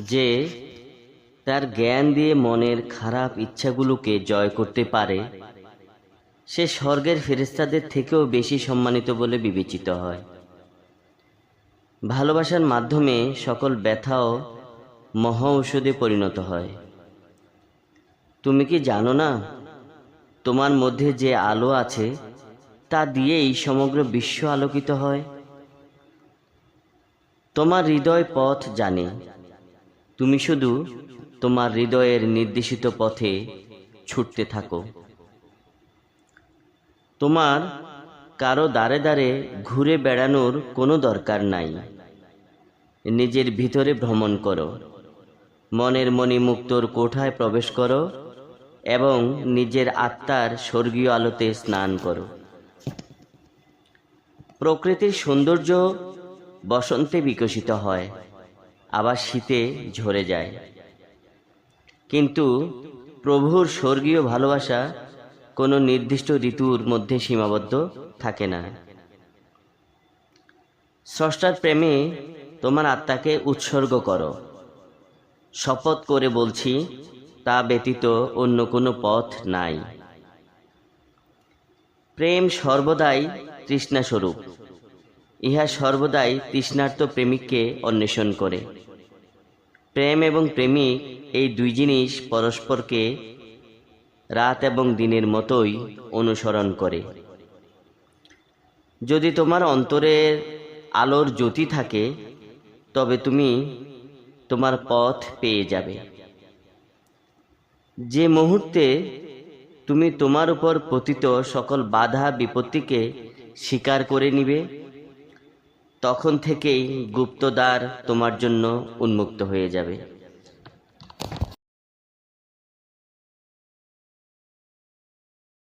যে তার জ্ঞান দিয়ে মনের খারাপ ইচ্ছাগুলোকে জয় করতে পারে, সে স্বর্গের ফেরেস্তাদের থেকেও বেশি সম্মানিত বলে বিবেচিত হয়। ভালোবাসার মাধ্যমে সকল ব্যথাও মহা ঔষধে পরিণত হয়। তুমি কি জানো না, তোমার মধ্যে যে আলো আছে, তা দিয়েই সমগ্র বিশ্ব আলোকিত হয়? তোমার হৃদয় পথ জানে তুমি শুধু তোমার হৃদয়ের নির্দেশিত পথে ছুটতে থাকো। তোমার কারও দাঁড়ে দাঁড়ে ঘুরে বেড়ানোর কোনো দরকার নাই। নিজের ভিতরে ভ্রমণ করো। মনের মণিমুক্তর কোঠায় প্রবেশ করো এবং নিজের আত্মার স্বর্গীয় আলোতে স্নান করো। প্রকৃতির সৌন্দর্য বসন্তে বিকশিত হয়। আবার শীতে ঝরে যায়। কিন্তু প্রভুর স্বর্গীয় ভালোবাসা কোনো নির্দিষ্ট ঋতুর মধ্যে সীমাবদ্ধ থাকে না। স্রষ্টার প্রেমে তোমার আত্মাকে উৎসর্গ করো। শপথ করে বলছি, তা ব্যতীত অন্য কোনো পথ নাই। প্রেম সর্বদাই তৃষ্ণাস্বরূপ। ইহা সর্বদাই তৃষ্ণার্ত প্রেমিককে অন্বেষণ করে। প্রেম এবং প্রেমিক এই দুই জিনিস পরস্পরকে রাত এবং দিনের মতোই অনুসরণ করে। যদি তোমার অন্তরের আলোর জ্যোতি থাকে, তবে তুমি তোমার পথ পেয়ে যাবে। যে মুহূর্তে তুমি তোমার উপর পতিত সকল বাধা বিপত্তিকে স্বীকার করে নিবে তখন থেকেই গুপ্তদ্বার তোমার জন্য উন্মুক্ত হয়ে যাবে।